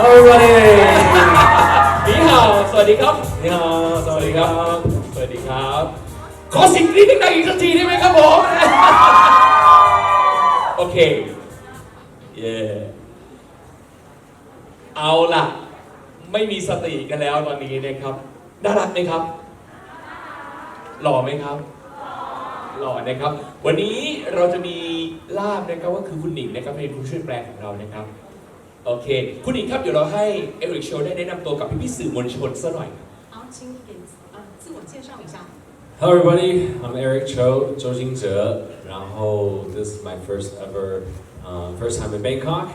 สวัสดีพี่เห่าสวัสดีครับพี่เห่าสวัสดีครับ สวัสดีครับ ขอสิ่งนี้ดังๆอีกสักทีได้ไหมครับผม โอเค เย่เอาล่ะ ไม่มีสติกันแล้วตอนนี้นะครับ น่ารักไหมครับ หล่อไหมครับหล่อนะครับ วันนี้เราจะมีลาบนะครับก็คือคุณหนิงนะครับเป็นผู้ช่วยแปลของเรานะครับ โอเค คุณหนิงครับเดี๋ยวเราให้เอริกโชว์ได้แนะนำตัวกับพี่ๆสื่อมวลชนซะหน่อย 好，请你给呃自我介绍一下。 Hello everybody I'm Eric Cho 周金哲然后 this is my first ever uh, first time in Bangkok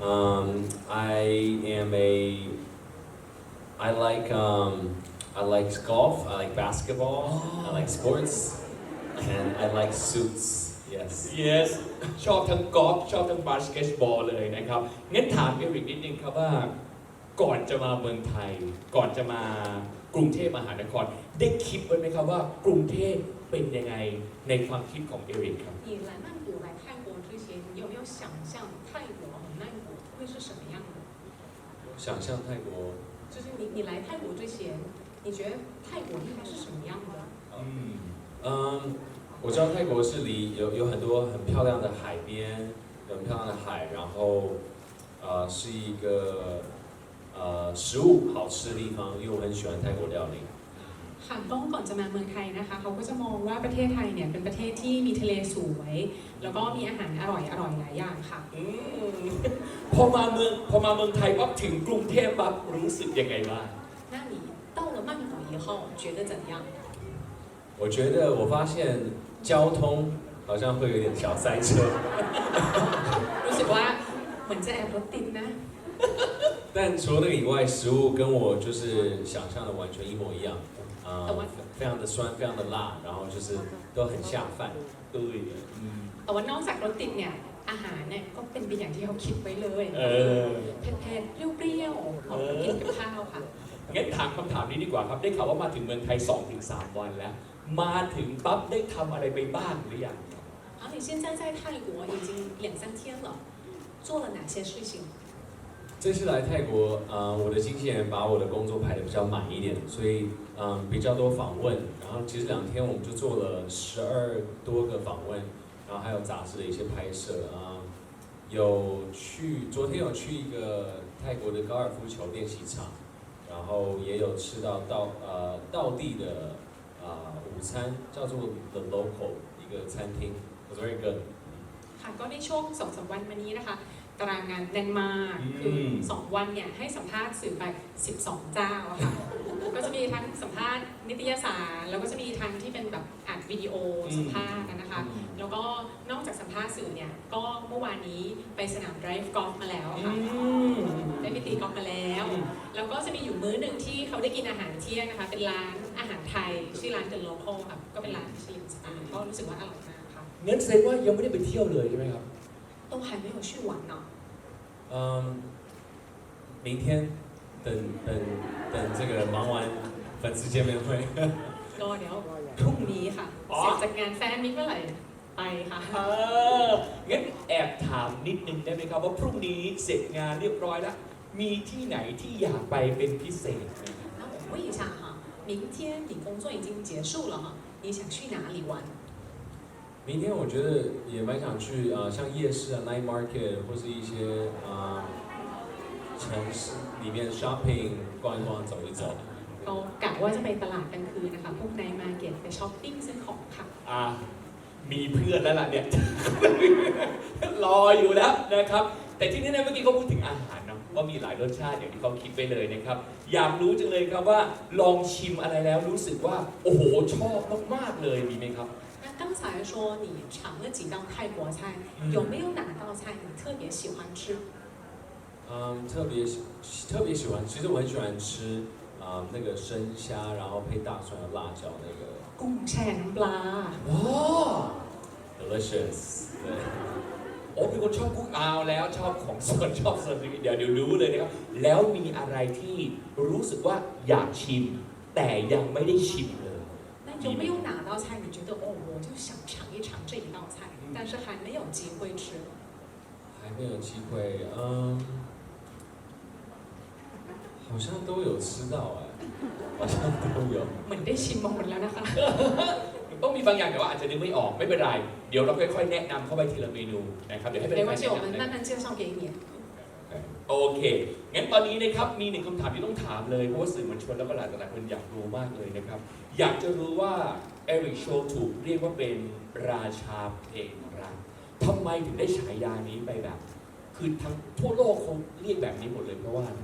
um, I am a I like um, I like golf I like basketball I like sports and I like suits yes yes ชอบทั้งกอล์ฟชอบทั้งบาสเกตบอลเลยนะครับ งั้นถามเอริกนิดนึงครับว่า ก่อนจะมาเมืองไทย ก่อนจะมากรุงเทพมหานคร ได้คิดไว้ไหมครับว่ากรุงเทพเป็นยังไงในความคิดของเอริกครับ 你来曼谷来泰国之前，你有没有想象泰国和曼谷会是什么样的？想象泰国就是你你来泰国之前，你觉得泰国应该是什么样的？ อืม 嗯， 我知道泰国是离有有很多很漂亮的海边，有很漂亮的海，然后呃是一个呃食物好吃的地方，因为我很喜欢泰国料理。 ค่ะก็ก่อนจะมาเมืองไทยนะคะเขาก็จะมองว่าประเทศไทยเนี่ยเป็นประเทศที่มีทะเลสวย แล้วก็มีอาหารอร่อยอร่อยหลายอย่างค่ะ อืมพอมาเมืองพอมาเมืองไทยปั๊บถึงกรุงเทพปั๊บรู้สึกยังไงบ้าง 那你到了曼谷以后觉得怎样？我觉得我发现 交通好像会有点小塞车， รู้สึกว่าเหมือนจะแอบรถติดนะ 但除了那个以外，食物跟我就是想象的完全一模一样，啊、懂吗非常的酸，非常的辣，然后就是都很下饭。 ตุ้ยอืม แต่ว่านอกจากรถติดเนี่ยอาหารเนี่ยก็เป็นไปอย่างที่เขาคิดไว้เลย เออ เผ็ดๆเปรี้ยวๆหอมกินกับข้าวค่ะ งั้นถามคำถามนี้ดีกว่าครับ ได้ข่าวว่ามาถึงเมืองไทย 2-3 วันแล้ว มาถึงปั๊บได้ทำอะไรไปบ้างหรือยัง 好，你现在在泰国已经两三天了，做了哪些事情？这次来泰国，呃，我的经纪人把我的工作排的比较满一点，所以嗯、比较多访问。然后其实两天我们就做了十二多个访问，然后还有杂志的一些拍摄啊、有去昨天有去一个泰国的高尔夫球练习场，然后也有吃到道呃道地的啊、午 餐，叫做 The Local 一个餐厅，was very good。 ค่ะก็ในช่วงสองสามวันมานี้นะคะตารางงานแน่นมาก อืม คือสองวันเนี่ยให้สัมภาษณ์สื่อไป 12 เจ้าอะค่ะ ก็จะมีทั้งสัมภาษณ์นิตยสาร แล้วก็จะมีทั้งที่เป็นแบบอัดวิดีโอสัมภาษณ์นะคะ แล้วก็นอกจากสัมภาษณ์สื่อเนี่ย ก็เมื่อวานนี้ไปสนามไดรฟ์กอล์ฟมาแล้ว อื ค่ะ ม ได้ไปตีกอล์ฟมาแล้ว แล้วก็จะมีอยู่มื้อหนึ่งที่เขาได้กินอาหารเที่ยงนะคะ เป็นร้านอาหารไทย ชื่อร้านเดอะโลคอลค่ะ ก็เป็นร้านชิลินสไตล์ก็รู้สึกว่าอร่อยมากค่ะ งั้นแสดงว่ายังไม่ได้ไปเที่ยวเลยใช่ไหมครับ 都还没有去玩呢。嗯，明天 等等等这个忙完粉丝见面会， ก็เดี๋ยวพรุ่งนี้ค่ะ อ๋อ เสร็จจากงานแฟนมิตรเมื่อไหร่ไปค่ะ เอองั้นแอบถามนิดนึงได้ไหมครับว่าพรุ่งนี้เสร็จงานเรียบร้อยแล้ว มีที่ไหนที่อยากไปเป็นพิเศษไหมครับ 那我问一下哈，明天你工作已经结束了哈，你想去哪里玩？明天我觉得也蛮想去啊、呃像夜市啊、night market 或是一些啊、 城市里面 shopping 逛一逛、走一走。 ก็กะว่าจะไปตลาดกลางคืนนะคะ พวกในมาเก็ตไปช้อปปิ้งซื้อของค่ะ อ่ามีเพื่อนแล้วล่ะเนี่ย รออยู่แล้วนะครับ แต่ที่แน่ๆเมื่อกี้เขาพูดถึงอาหารเนาะว่ามีหลายรสชาติอย่างที่เขาคิดไปเลยนะครับ อยากรู้จังเลยครับว่าลองชิมอะไรแล้วรู้สึกว่า โอ้โหชอบมากๆเลยมีไหมครับ 那刚才说你尝了几道泰国菜，嗯有没有哪道菜你特别喜欢吃？ 嗯，特别喜特别喜欢，其实我很喜欢吃啊、那个生虾，然后配大蒜和辣椒那个 กุ้งแช่น้ำปลา ว้า delicious。对。 โอ้เป็นคนชอบกุ้งอาวแล้วชอบของสดชอบสดเดี๋ยวเดี๋ยวรู้เลยนะครับ แล้วมีอะไรที่รู้สึกว่าอยากชิม แต่ยังไม่ได้ชิมเลย 那有没有哪道菜你觉得哦，我就想尝一尝这一道菜，但是还没有机会吃？ 还没有机会，嗯， 好像都有吃到哎，好像都有。 เหมือนได้ชิมมาหมดแล้วนะคะ ต้องมีบางอย่างแต่ว่าอาจจะนึกไม่ออกไม่เป็นไร เดี๋ยวเราค่อยๆแนะนำเข้าไปทีละเมนูนะครับเดี๋ยวให้เป็น 没 แฟ 关 น 系，我们 แนะ 慢 นำ 慢介绍给你。 โอเค งั้นตอนนี้นะครับมีหนึ่งคำถามที่ต้องถามเลย เพราะว่าสื่อมวลชนแล้วก็หลายต่อหลายคนอยากรู้มากเลยนะครับ อยากจะรู้ว่าเอริกโชถูกเรียกว่าเป็นราชาเพลงรัก ทำไมถึงได้ฉายานี้ไปแบบ คือทั้งทั่วโลกเขาเรียกแบบนี้หมดเลยเพราะว่าอะไร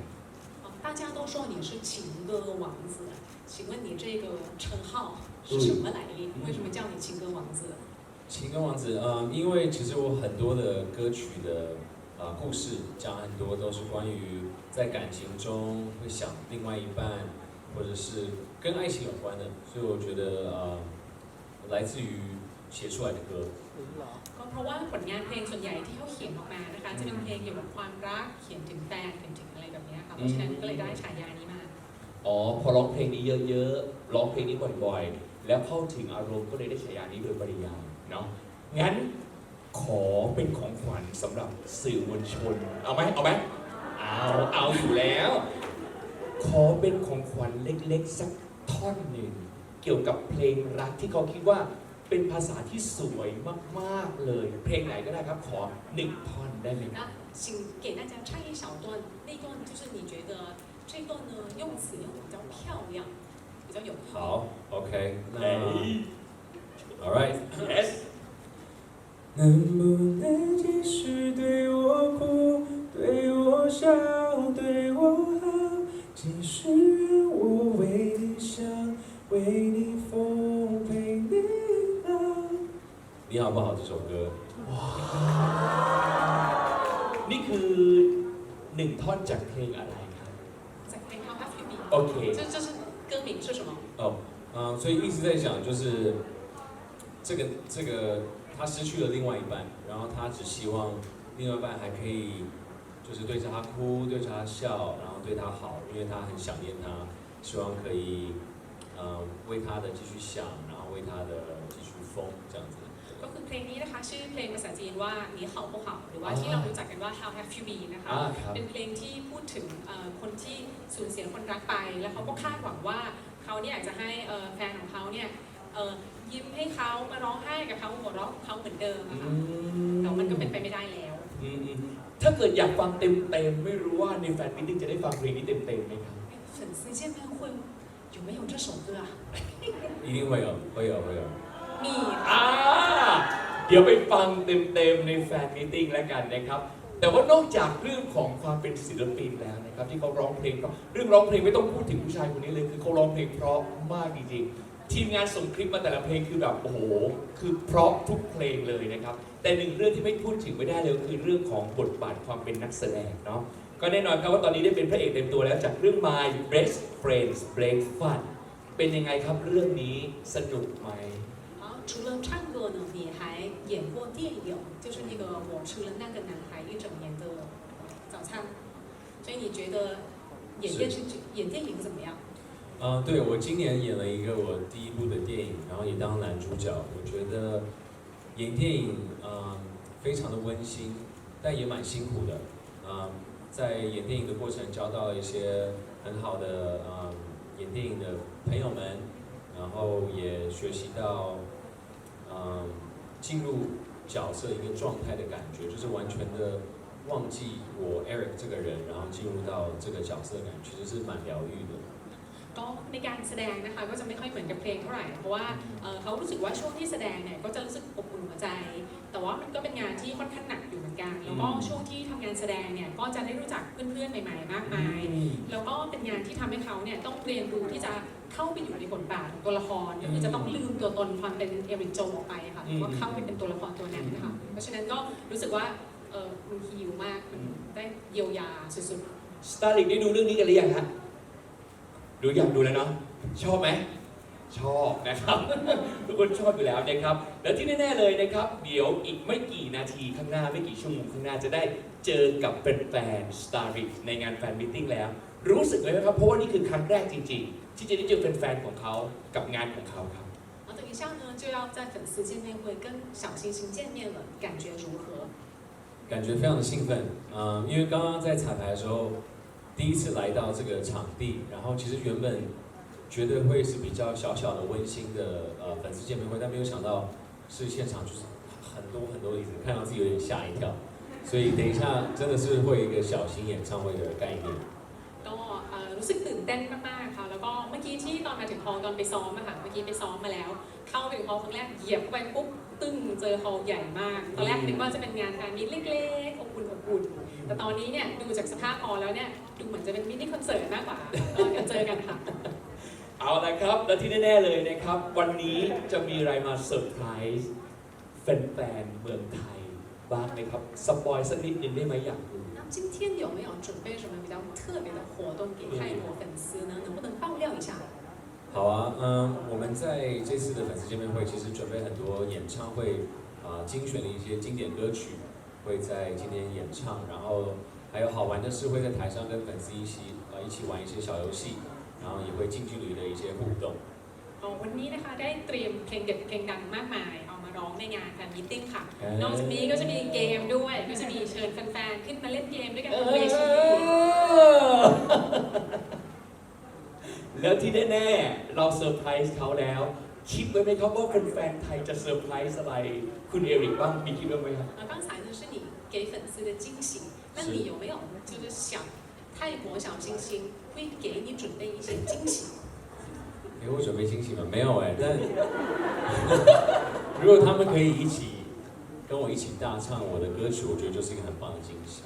哦大家都说你是情歌王子，请问你这个称号是什么来历？为什么叫你情歌王子？情歌王子，嗯，因为其实我很多的歌曲的啊、故事讲很多都是关于在感情中会想另外一半，或者是跟爱情有关的，所以我觉得呃，来自于写出来的歌。 ก็เพราะว่าผลงานเพลงส่วนใหญ่ที่เขาเขียนออกมานะคะ จะเป็นเพลงเกี่ยวกับความรักเขียนถึงแฟนเขียนถึงอะไรแบบเนี้ยค่ะเพราะฉะนั้นก็เลยได้ฉายานี้มา อ๋อ พอร้องเพลงนี้เยอะๆ ร้องเพลงนี้บ่อยๆ แล้วเข้าถึงอารมณ์ก็เลยได้ฉายานี้โดยปริยายเนาะ งั้นขอเป็นของขวัญสำหรับสื่อมวลชน เอาไหมเอาไหมเอา เอาอยู่แล้ว ขอเป็นของขวัญเล็กๆ สักท่อนหนึ่งเกี่ยวกับเพลงรักที่เขาคิดว่า เป็นภาษาที่สวยมากๆเลย เพลงไหนก็ได้ครับ ขอหนึ่งท่อนได้ไหมครับ 那请给大家唱一小段，那段就是你觉得这段呢用词用的比较漂亮，比较有味。好，OK，那 เอ้ย All right。 yes 能不能继续对我哭，对我笑，对我好，继续让我为你想，为你疯，陪你老。 你好不好？这首歌， นี่คือหนึ่งท่อนจากเพลงอะไรครับ 在可以看 Have You Been？ โอเค 这这是歌名是什么？嗯，所以一直在讲就是这个这个他失去了另外一半，然后他只希望另外一半还可以就是对着他哭，对着他笑，然后对他好，因为他很想念他，希望可以嗯为他的继续想，然后为他的继续疯这样子。 ก็คือเพลงนี้นะคะชื่อเพลงภาษาจีนว่าหนีเห่าพวกเขาหรือว่าที่เรารู้จักกันว่า How Have You Been นะคะ อ่าครับ เป็นเพลงที่พูดถึงเอ่อคนที่สูญเสียคนรักไป แล้วเขาก็คาดหวังว่าเขาเนี่ยอยากจะให้เอ่อแฟนของเขาเนี่ยเอ่อยิ้มให้เขามาร้องไห้กับเขาหัวเราะกับเขาเหมือนเดิม อื อะค่ะ ม แต่มันก็เป็นไปไม่ได้แล้ว อืมอืมถ้าเกิดอยากฟังเต็มๆ ไม่รู้ว่าในแฟนมิทติ้งจะได้ฟังเพลงนี้เต็มๆไหมครับ 粉丝见面会有没有这首歌啊？一定会有，会有，会有。你 อ่า เดี๋ยวไปฟังเต็มๆในแฟนมิทติ้งแล้วกันนะครับ แต่ว่านอกจากเรื่องของความเป็นศิลปินแล้วนะครับ ที่เขาร้องเพลงเพราะเรื่องร้องเพลงไม่ต้องพูดถึงผู้ชายคนนี้เลยคือเขาร้องเพลงเพราะมากจริงๆ ทีมงานส่งคลิปมาแต่ละเพลงคือแบบโอ้โห คือเพราะทุกเพลงเลยนะครับ แต่หนึ่งเรื่องที่ไม่พูดถึงไม่ได้เลยคือเรื่องของบทบาทความเป็นนักแสดงเนาะ ก็แน่นอนครับว่าตอนนี้ได้เป็นพระเอกเต็มตัวแล้วจากเรื่อง My Best Friends Break Fun เป็นยังไงครับเรื่องนี้สนุกไหม 啊，除了唱歌呢，你还 演过电影，就是那个我吃了那个男孩一整年的早餐，所以你觉得演电视剧、演电影怎么样？嗯，对我今年演了一个我第一部的电影，然后也当男主角。我觉得演电影嗯非常的温馨，但也蛮辛苦的。嗯，在演电影的过程交到一些很好的嗯演电影的朋友们，然后也学习到嗯进入角色一个状态的感觉，就是完全的忘记我 Eric 这个人，然后进入到这个角色的感觉，其实是蛮疗愈的。 ก็ในการแสดงนะคะก็จะไม่ค่อยเหมือนกับเพลงเท่าไหร่เพราะว่าเอ่อเขารู้สึกว่าช่วงที่แสดงเนี่ยก็จะรู้สึกอบอุ่นหัวใจ แต่ว่ามันก็เป็นงานที่ค่อนข้างหนักอยู่เหมือนกัน แล้วก็ อืม ช่วงที่ทำงานแสดงเนี่ยก็จะได้รู้จักเพื่อนๆใหม่ๆมากมาย แล้วก็เป็นงานที่ทำให้เขาเนี่ยต้องเรียนรู้ที่จะ เข้าไปอยู่ในบทบาทของตัวละครก็คือจะต้องลืมตัวตนความเป็นเอริกโจออกไปค่ะอืมว่าเข้าไปเป็นตัวละครตัวนั้นนะคะเพราะฉะนั้นก็รู้สึกว่าเออมันฮิวมากมันได้เยียวยาสุดสตาร์ลิกได้ดูเรื่องนี้กันหรือยังฮะดูยังดูแล้วเนาะชอบไหมชอบนะครับทุกคนชอบอยู่แล้วนะครับ แล้วที่แน่ๆเลยนะครับ เดี๋ยวอีกไม่กี่นาทีข้างหน้าไม่กี่ชั่วโมงข้างหน้าจะได้เจอกับแฟนๆสตาร์ลิกในงานแฟนมิทติ้งแล้ว รู้สึกเลยไหมครับ เพราะว่านี่คือครั้งแรกจริง ๆ ที่จะได้เจอแฟนๆของเขากับงานของเขาครับ ๆ然后等一下呢就要在粉丝见面会跟小星星见面了，感觉如何？感觉非常的兴奋，嗯，因为刚刚在彩排的时候， 第一次来到这个场地，然后其实原本觉得会是比较小小的温馨的呃粉丝见面会，但没有想到是现场就是很多很多的椅子，看到自己有点吓一跳。所以等一下真的是会有一个小型演唱会的概念。 ก็เอ่อรู้สึกตื่นเต้นมากๆค่ะ แล้วก็เ มื่อกี้ที่ตอนมาถึงฮอลล์ตอนไปซ้อมอะค่ะ เมื่อกี้ไปซ้อมมาแล้ว เข้าไปถึงฮอลล์ครั้งแรกเหยียบเข้าไปปุ๊บตึ้งเจอฮอลล์ใหญ่มาก ตอนแรกนึกว่าจะเป็นงานแฟนมิตรเล็กๆอบอุ่นอบอุ่น แต่ตอนนี้เนี่ยดูจากสภาพฮอลล์แล้วเนี่ยดูเหมือนจะเป็นมินิคอนเสิร์ตมากกว่าก็เดี๋ยวเจอกันค่ะ เอาละครับ และที่แน่ๆเลยนะครับ วันนี้จะมีอะไรมาเซอร์ไพรส์แฟนๆเมืองไทยบ้างไหมครับ สปอยสักนิดหนึงได้ไหมอยากรู้ 今天有没有准备什么比较特别的活动给泰国粉丝呢？能不能爆料一下？好啊，嗯，我们在这次的粉丝见面会，其实准备很多演唱会啊、精选的一些经典歌曲会在今天演唱，然后还有好玩的是会在台上跟粉丝一起呃一起玩一些小游戏，然后也会近距离的一些互动。 อ๋อวันนี้นะคะได้เตรียมเพลงเด็ดเพลงดังมากมาย เอามาร้องในงานแฟนมิทติ้งค่ะ นอกจากนี้ก็จะมีเกมด้วย ก็จะมีเชิญแฟนๆขึ้นมาเล่นเกมด้วยกันบนเวที แล้วที่แน่ๆ เราเซอร์ไพรส์เขาแล้ว คิดไว้ไหมครับว่าแฟนๆไทยจะเซอร์ไพรส์อะไร คุณเอริกบ้างมีคิดไว้ไหมครับ 啊，刚才呢是你给粉丝的惊喜，那你有没有就是想泰国小星星会给你准备一些惊喜？给我准备惊喜吗？没有哎，但 如果他们可以一起跟我一起大唱我的歌曲，我觉得就是一个很棒的惊喜。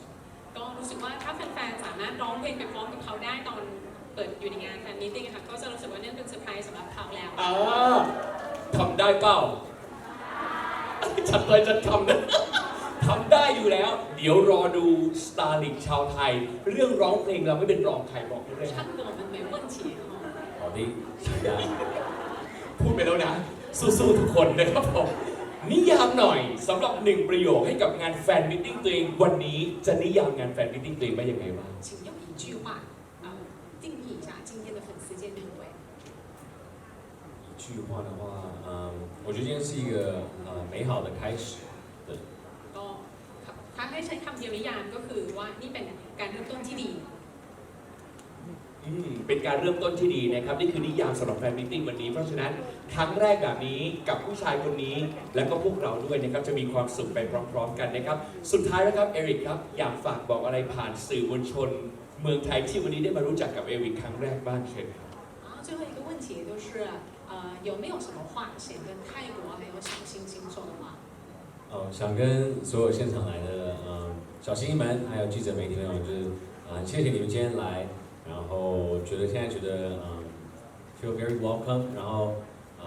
ก็รู้สึกว่าถ้าแฟนๆสามารถร้องเพลงไปพร้อมกับเขาได้ตอนเปิดอยู่ในงานแฟนมิทติ้งค่ะก็จะรู้สึกว่านี่เป็นเซอร์ไพรส์สำหรับเขาแล้ว อ่าทำได้เปล่าฉันเคยจะทำนะ ทำได้อยู่แล้ว เดี๋ยวรอดูสตาร์ลิกชาวไทย เรื่องร้องเพลงเราไม่เป็นรองใครบอกได้เลย 唱歌我们没问题哈。好的，期待。 พูดไปแล้วนะ สู้ๆทุกคนนะครับผม นิยามหน่อยสำหรับหนึ่งประโยคให้กับงานแฟนมิทติ้งตัวเอง วันนี้จะนิยามงานแฟนมิทติ้งตัวเองว่ายังไงบ้าง 请用一句话呃定义一下今天的粉丝见面会。一句话的话，嗯，我觉得今天是一个呃美好的开始。 ก็ถ้าให้ใช้คำเดียวนิยามก็คือว่านี่เป็นการเริ่มต้นที่ดี อืมเป็นการเริ่มต้นที่ดีนะครับนี่คือนิยามสำหรับแฟนมิทติ้งวันนี้ เพราะฉะนั้นครั้งแรกแบบนี้กับผู้ชายคนนี้ และก็พวกเราด้วยนะครับจะมีความสุขไปพร้อม ๆ กันนะครับ สุดท้ายแล้วครับเอริกครับอยากฝากบอกอะไรผ่านสื่อมวลชน เมืองไทยที่วันนี้ได้มารู้จักกับเอริกครั้งแรกบ้างเชิญครับ 然后最后一个问题就是，呃，有没有什么话想跟泰国还有小星星说的话？呃，想跟所有现场来的嗯、呃小星星们，还有记者媒体朋友，就是啊、呃谢谢你们今天来，然后 觉得现在觉得嗯、feel very welcome，然后呃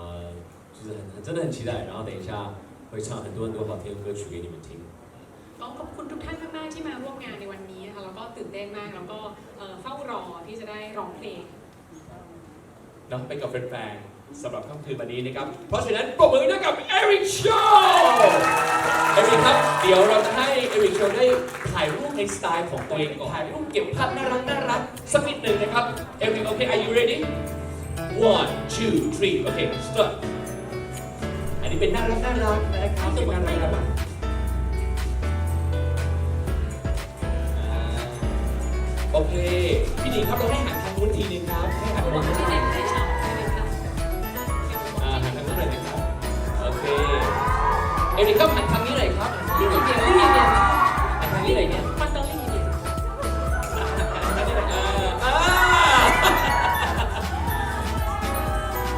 就是很很真的很期待，然后等一下会唱很多很多好听的歌曲给你们听。 ก็ขอบคุณทุกท่านมากๆที่มาร่วมงานในวันนี้นะคะแล้วก็ตื่นเต้นมากแล้วก็เอ่อเฝ้ารอที่จะได้ร้องเพลง เนาะไปกับแฟนๆ สำหรับค่ำคืนวันนี้นะครับ เพราะฉะนั้นปรบมือด้วยกับเอริกโชว์เอริกครับ เดี๋ยวเราจะให้เอริกโชว์ได้ถ่ายรูปในสไตล์ของตัวเองก่อนถ่ายรูปเก็บภาพน่ารักน่ารักสักนิดหนึ่งนะครับ เอริกโอเค are you ready one two three โอเค start อันนี้เป็นน่ารักน่ารักนะครับเก็บน่ารักน่ารักโอเค พี่ดีครับเราให้หันทางนู้นทีนึงครับให้หัน我ทางนู้น เอริกก็หันทางนี้เลยครับพี่เดียพี่เดียหันทางนี้เลยเนี่ยมันต้องรีบดียน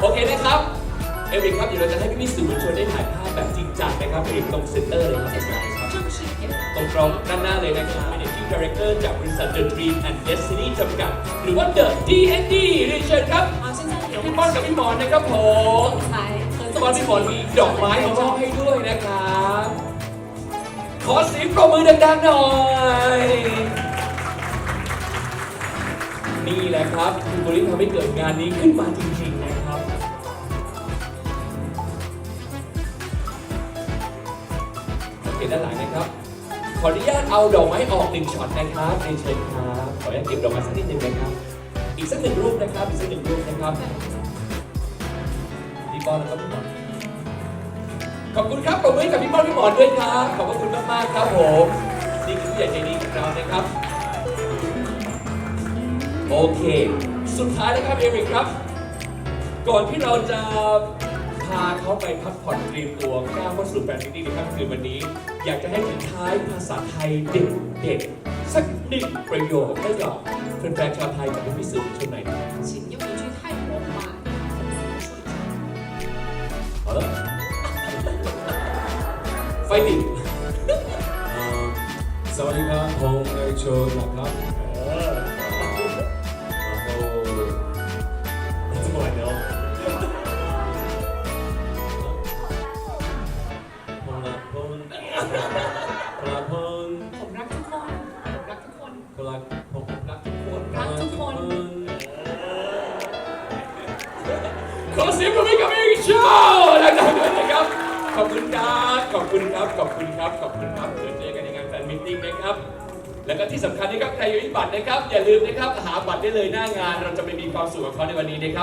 โอเคนะครับ เอริกครับเดี๋ยวเราจะให้พี่มิสื่วนได้ถ่ายภาพแบบจริงจังนะครับเอริกตรงเซ็นเตอร์เลยครับตรงตรงด้านหน้าเลยนะครับ Managing Director จากบริษัท The Dream and Destiny จำกัด หรือว่า The D&D เรียนเชิญครับพี่ป้อนกับพี่หมอนนะครับผม ตอนพี่ฝนมีดอกไม้มามอบให้ด้วยนะครับ ขอสีปรบมือดังๆหน่อย นี่แหละครับคุณบริษทำให้เกิดงานนี้ขึ้นมาจริงๆนะครับสังเกตด้านหลังนะครับ ขออนุญาตเอาดอกไม้ออกหนึ่งช็อตนะครับเนเชิญครับ ขออนุญาตเก็บดอกไม้สักนิดหนึ่งนะครับ อีกสักหนึ่งรูปนะครับ อีกสักหนึ่งรูปนะครับ ป้อนแล้วก็พี่หมอนขอบคุณครับปรบมือให้กับพี่ป้อนพี่หมอนด้วยครับขอบคุณมากๆครับผมนี่คือผู้ใหญ่ใจดีของเรานะครับ โอเค สุดท้ายนะครับเอริกครับ ก่อนที่เราจะพาเขาไปพักผ่อนเตรียมตัวก้าวเข้าสู่แฟนมิตติ้งในค่ำคืนวันนี้ อยากจะให้ทิ้งท้ายภาษาไทยเด็ดๆสักหนึ่งประโยคให้กับแฟนๆชาวไทยกับพี่สื่อชน ติด，สวัสดีครับผมเอโชนะครับ ครับขอบคุณครับขอบคุณครับขอบคุณครับเดี๋ยวเจอกันในงานแฟนมิทติ้งนะครับ แล้วก็ที่สำคัญนะครับใครอยู่ที่บัตรนะครับ อย่าลืมนะครับหาบัตรได้เลยหน้างานเราจะไปมีความสุขกับเขาในวันนี้นะครับ